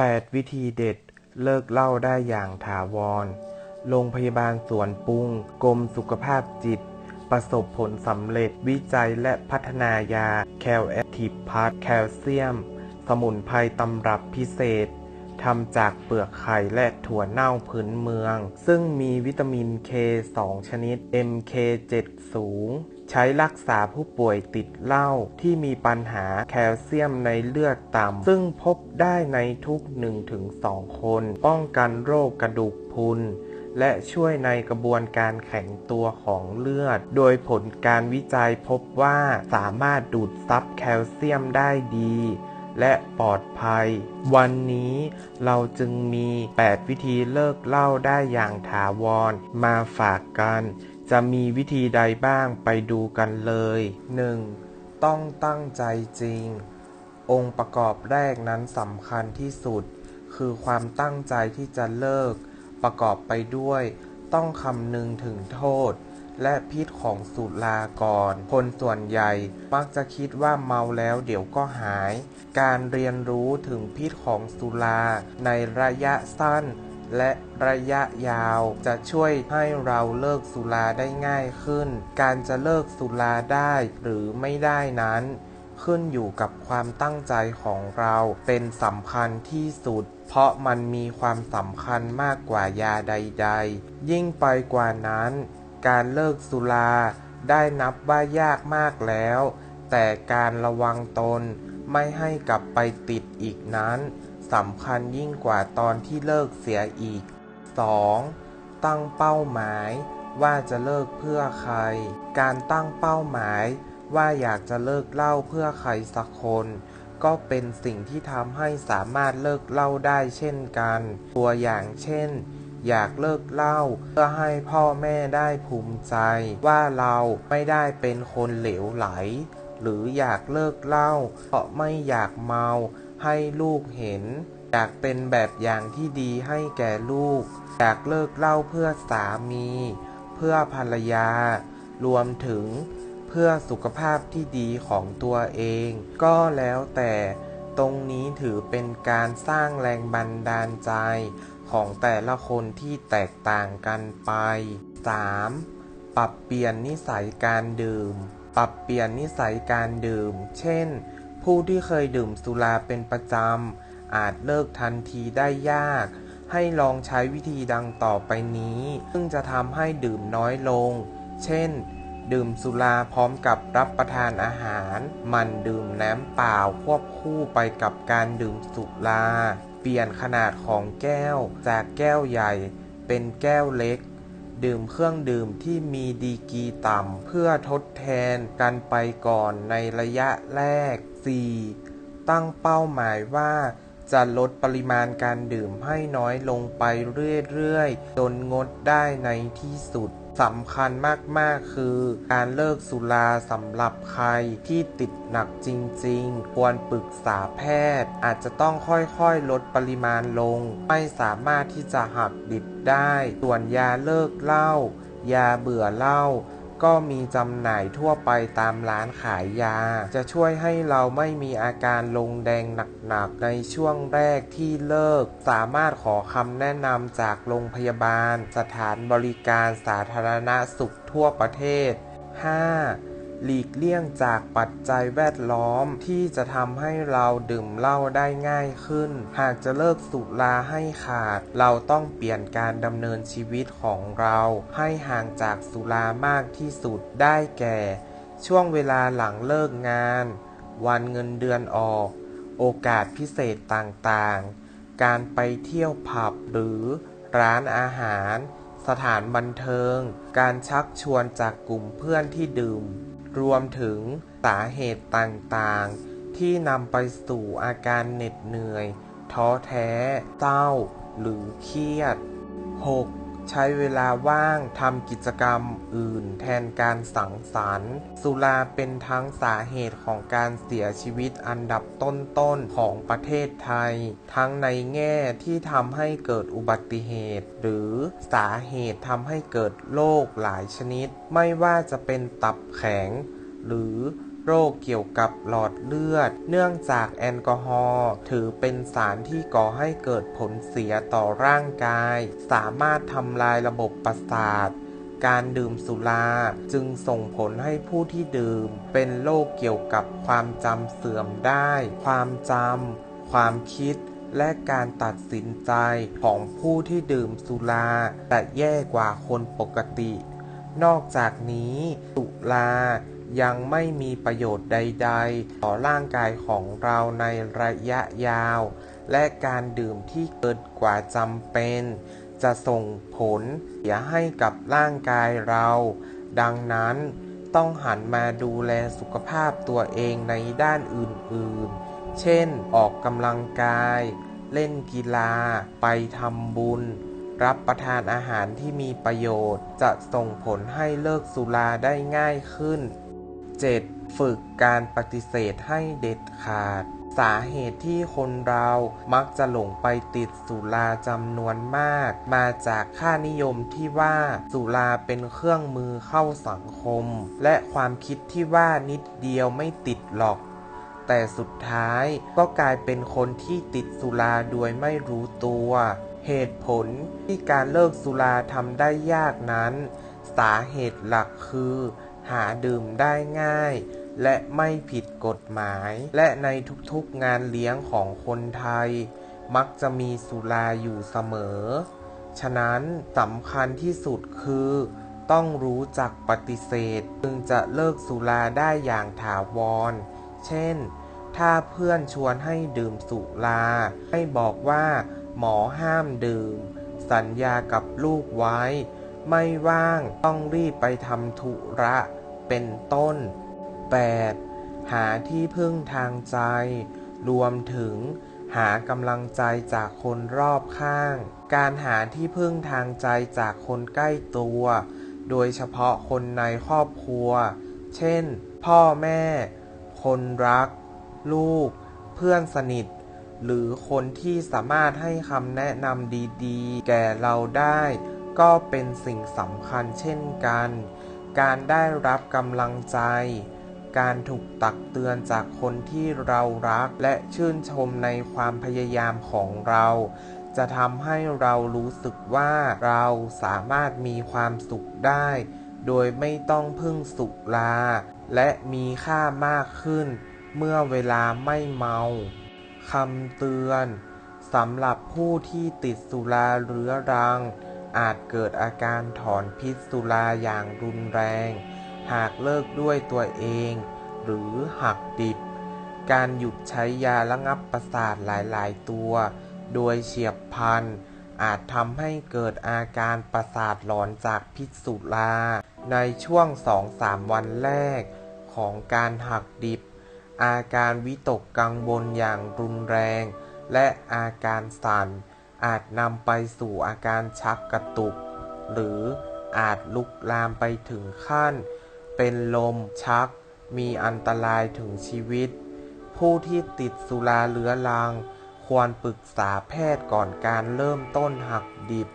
8 วิธีเด็ด เลิกเหล้าได้อย่างถาวร โรงพยาบาลสวนปรุง กรมสุขภาพจิต ประสบผลสำเร็จวิจัยและพัฒนายา แคลแอทีฟพาร์ทแคลเซียม สมุนไพรตำรับพิเศษทำจากเปลือกไข่และถั่วเน่าพื้นเมือง ซึ่งมีวิตามิน K 2 ชนิด MK7 สูง ใช้รักษาผู้ป่วยติดเหล้าที่มีปัญหาแคลเซียมในเลือดต่ำ ซึ่งพบได้ในทุก 1-2 คน ป้องกันโรคกระดูกพรุนและช่วยในกระบวนการแข็งตัวของเลือด โดยผลการวิจัยพบว่าสามารถดูดซับแคลเซียมได้ดี และปลอดภัย วันนี้เราจึงมี 8 วิธีเลิกเหล้าได้อย่างถาวรมาฝากกัน จะมีวิธีใดบ้างไปดูกันเลย 1. ต้องตั้งใจจริง องค์ประกอบแรกนั้นสำคัญที่สุด คือความตั้งใจที่จะเลิก ประกอบไปด้วย ต้องคำนึงถึงโทษ และพิษของสุราก่อนคนส่วนใหญ่ มักจะคิดว่าเมาแล้วเดี๋ยวก็หาย การเรียนรู้ถึงพิษของสุราในระยะสั้น และระยะยาวจะช่วยให้เราเลิกสุราได้ง่ายขึ้น การจะเลิกสุราได้หรือไม่ได้นั้น ขึ้นอยู่กับความตั้งใจของเราเป็นสำคัญที่สุด เพราะมันมีความสำคัญมากกว่ายาใด ๆ ยิ่งไปกว่านั้น การเลิกสุราได้นับว่ายากมากแล้ว แต่การระวังตนไม่ให้กลับไปติดอีกนั้น สำคัญยิ่งกว่าตอนที่เลิกเสียอีก 2. ตั้งเป้าหมายว่าจะเลิกเพื่อใคร การตั้งเป้าหมายว่าอยากจะเลิกเล้าเพื่อใครสักคน ก็เป็นสิ่งที่ทำให้สามารถเลิกเล้าได้เช่นกัน ตัวอย่างเช่น อยากเลิกเล้าเพื่อให้พ่อแม่ได้ภูมิใจ ว่าเราไม่ได้เป็นคนเหลวไหล หรืออยากเลิกเล้าเพราะไม่อยากเมา ให้ลูกเห็น อยากเป็นแบบอย่างที่ดีให้แก่ลูก อยากเลิกเล้าเพื่อสามี เพื่อภรรยา รวมถึงเพื่อสุขภาพที่ดีของตัวเอง ก็แล้วแต่ตรงนี้ถือเป็นการสร้างแรงบันดาลใจของแต่ละคนที่แตกต่างกันไป 3. ปรับเปลี่ยนนิสัยการดื่ม ปรับเปลี่ยนนิสัยการดื่ม เช่น ผู้ที่เคยดื่มสุราเป็นประจำ อาจเลิกทันทีได้ยาก ให้ลองใช้วิธีดังต่อไปนี้ ซึ่งจะทำให้ดื่มน้อยลง เช่น ดื่มสุราพร้อมกับรับประทานอาหาร มันดื่มน้ำเปล่าควบคู่ไปกับการดื่มสุรา เปลี่ยนขนาดของแก้ว จากแก้วใหญ่เป็นแก้วเล็ก ดื่มเครื่องดื่มที่มีดีกรีต่ำ เพื่อทดแทนกันไปก่อนในระยะแรก 4. ตั้งเป้าหมายว่า จะลดปริมาณการดื่มให้น้อยลงไปเรื่อยๆ จนงดได้ในที่สุดสำคัญมากๆ คือการเลิกสุราสำหรับใครที่ติดหนักจริงๆ ควรปรึกษาแพทย์ อาจจะต้องค่อยๆ ลดปริมาณลง ไม่สามารถที่จะหักดิบได้ ส่วนยาเลิกเหล้ายาเบื่อเหล้า ก็มีจำหน่ายทั่วไปตามร้านขายยา จะช่วยให้เราไม่มีอาการลงแดงหนักๆ ในช่วงแรกที่เลิก สามารถขอคำแนะนำจากโรงพยาบาล สถานบริการสาธารณสุขทั่วประเทศ 5. หลีกเลี่ยงจากปัจจัยแวดล้อมที่จะทำให้เราดื่มเหล้าได้ง่ายขึ้น หากจะเลิกสุราให้ขาด เราต้องเปลี่ยนการดำเนินชีวิตของเรา ให้ห่างจากสุรามากที่สุดได้แก่ ช่วงเวลาหลังเลิกงาน วันเงินเดือนออก โอกาสพิเศษต่างๆ การไปเที่ยวผับหรือร้านอาหาร สถานบันเทิง การชักชวนจากกลุ่มเพื่อนที่ดื่ม รวมถึงสาเหตุต่างๆ ที่นำไปสู่อาการเหน็ดเหนื่อย ท้อแท้ เศร้า หรือเครียด 6. ใช้เวลาว่างทำกิจกรรมอื่นแทนการสังสรรค์ สุราเป็นทั้งสาเหตุของการเสียชีวิตอันดับต้นๆของประเทศไทย ทั้งในแง่ที่ทำให้เกิดอุบัติเหตุ หรือสาเหตุทำให้เกิดโรคหลายชนิด ไม่ว่าจะเป็นตับแข็ง หรือโรคเกี่ยวกับหลอดเลือด เนื่องจากแอลกอฮอล์ถือเป็นสารที่ก่อให้เกิดผลเสียต่อร่างกาย สามารถทำลายระบบประสาท การดื่มสุราจึงส่งผลให้ผู้ที่ดื่ม เป็นโรคเกี่ยวกับความจำเสื่อมได้ ความจำ ความคิด และการตัดสินใจของผู้ที่ดื่มสุราแต่แย่กว่าคนปกติ นอกจากนี้สุรา ยังไม่มีประโยชน์ใด ๆ ต่อร่างกายของเราในระยะยาว และการดื่มที่เกินกว่าจำเป็น จะส่งผลเสียให้กับร่างกายเรา ดังนั้นต้องหันมาดูแลสุขภาพตัวเองในด้านอื่นๆ เช่น ออกกำลังกาย เล่นกีฬา ไปทำบุญ รับประทานอาหารที่มีประโยชน์ จะส่งผลให้เลิกสุราได้ง่ายขึ้น 7. ฝึกการปฏิเสธให้เด็ดขาด สาเหตุที่คนเรามักจะหลงไปติดสุราจำนวนมาก มาจากค่านิยมที่ว่าสุราเป็นเครื่องมือเข้าสังคม และความคิดที่ว่านิดเดียวไม่ติดหรอก แต่สุดท้ายก็กลายเป็นคนที่ติดสุราโดยไม่รู้ตัว เหตุผลที่การเลิกสุราทำได้ยากนั้น สาเหตุหลักคือ หาดื่มได้ง่าย และไม่ผิดกฎหมาย และในทุกๆงานเลี้ยงของคนไทย มักจะมีสุราอยู่เสมอ ฉะนั้นสำคัญที่สุดคือ ต้องรู้จักปฏิเสธ จึงจะเลิกสุราได้อย่างถาวร เช่น ถ้าเพื่อนชวนให้ดื่มสุรา ให้บอกว่า หมอห้ามดื่ม สัญญากับลูกไว้ ไม่ว่างต้องรีบไปทำธุระเป็นต้น 8. หาที่พึ่งทางใจ รวมถึงหากำลังใจจากคนรอบข้าง การหาที่พึ่งทางใจจากคนใกล้ตัว โดยเฉพาะคนในครอบครัว เช่น พ่อแม่ คนรัก ลูก เพื่อนสนิท หรือคนที่สามารถให้คำแนะนำดีๆ แก่เราได้ ก็เป็นสิ่งสำคัญเช่นกัน การได้รับกำลังใจ การถูกตักเตือนจากคนที่เรารักและชื่นชมในความพยายามของเรา จะทำให้เรารู้สึกว่าเราสามารถมีความสุขได้ โดยไม่ต้องพึ่งสุราและมีค่ามากขึ้น เมื่อเวลาไม่เมาคำเตือนสำหรับผู้ที่ติดสุราเรื้อรัง อาจเกิดอาการถอนพิษสุราอย่างรุนแรง หากเลิกด้วยตัวเอง หรือหักดิบ การหยุดใช้ยาระงับประสาทหลาย ๆ ตัว โดยเฉียบพลัน อาจทำให้เกิดอาการประสาทหลอนจากพิษสุรา ในช่วง 2-3 วันแรกของการหักดิบ อาการวิตกกังวลอย่างรุนแรง และอาการสั่น อาจนำไปสู่อาการชักกระตุก หรืออาจลุกลามไปถึงขั้น เป็นลมชัก มีอันตรายถึงชีวิต ผู้ที่ติดสุราเรื้อรัง ควรปรึกษาแพทย์ก่อนการเริ่มต้นหักดิบ